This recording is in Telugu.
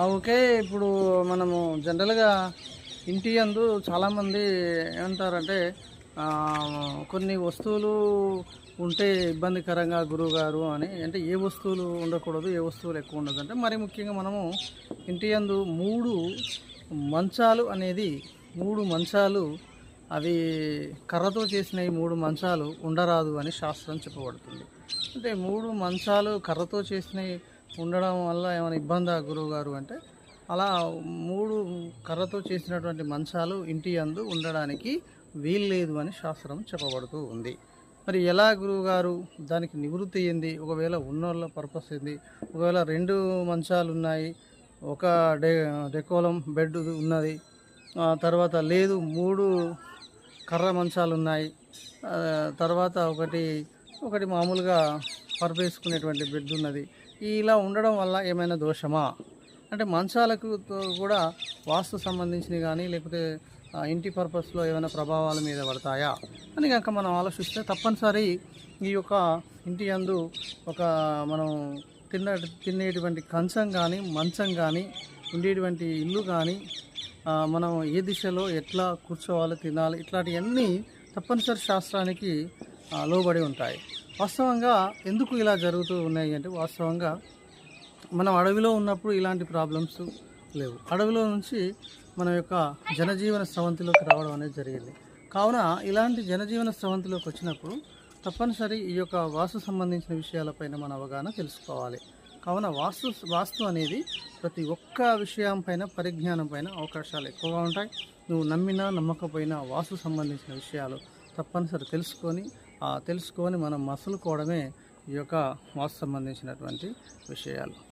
ఓకే ఇప్పుడు మనము జనరల్గా ఇంటి అందు చాలామంది ఏమంటారంటే కొన్ని వస్తువులు ఉంటే ఇబ్బందికరంగా గురువుగారు అని అంటే ఏ వస్తువులు ఉండకూడదు ఏ వస్తువులు ఎక్కువ ఉండదు అంటే మరి ముఖ్యంగా మనము ఇంటి అందు మూడు మంచాలు అనేది మూడు మంచాలు అవి కర్రతో చేసిన ఈ మూడు మంచాలు ఉండరాదు అని శాస్త్రం చెప్పబడుతుంది. అంటే మూడు మంచాలు కర్రతో చేసినవి ఉండడం వల్ల ఏమైనా ఇబ్బందా గురువు గారు అంటే? అలా మూడు కర్రతో చేసినటువంటి మంచాలు ఇంటి అందు ఉండడానికి వీల్లేదు అని శాస్త్రం చెప్పబడుతూ ఉంది. మరి ఎలా గురువు గారు దానికి నివృత్తి ఏంది ఒకవేళ ఉన్నోళ్ళ పర్పస్ ఏంది? ఒకవేళ రెండు మంచాలు ఉన్నాయి ఒక డె డెకోలం బెడ్ ఉన్నది తర్వాత లేదు మూడు కర్ర మంచాలు ఉన్నాయి తర్వాత ఒకటి ఒకటి మామూలుగా పరపేసుకునేటువంటి బెడ్ ఉన్నది ఇలా ఉండడం వల్ల ఏమైనా దోషమా? అంటే మంచాలకు కూడా వాస్తు సంబంధించినవి కానీ లేకపోతే ఇంటి పర్పస్లో ఏమైనా ప్రభావాల మీద పడతాయా? అని కనుక మనం ఆలోచిస్తే తప్పనిసరి ఈ యొక్క ఇంటి అందు ఒక మనం తిన్న తినేటువంటి కంచం కానీ మంచం కానీ ఉండేటువంటి ఇల్లు కానీ మనం ఏ దిశలో ఎట్లా కూర్చోవాలి తినాలి ఇట్లాంటివన్నీ తప్పనిసరి శాస్త్రానికి లోబడి ఉంటాయి. వాస్తవంగా ఎందుకు ఇలా జరుగుతూ ఉన్నాయి అంటే వాస్తవంగా మనం అడవిలో ఉన్నప్పుడు ఇలాంటి ప్రాబ్లమ్స్ లేవు. అడవిలో నుంచి మన యొక్క జనజీవన స్రవంతిలోకి రావడం అనేది జరిగింది. కావున ఇలాంటి జనజీవన స్రవంతిలోకి వచ్చినప్పుడు తప్పనిసరి ఈ యొక్క వాస్తు సంబంధించిన విషయాలపైన మన అవగాహన తెలుసుకోవాలి. కావున వాస్తు వాస్తు అనేది ప్రతి ఒక్క విషయం పైన పరిజ్ఞానం పైన అవకాశాలు ఎక్కువగా ఉంటాయి. నువ్వు నమ్మినా నమ్మకపోయినా వాస్తు సంబంధించిన విషయాలు తప్పనిసరి తెలుసుకొని ఆ తెలుసుకొని మనం మసులుకోవడమే ఈ యొక్క వాస్తు సంబంధించినటువంటి విషయాలు.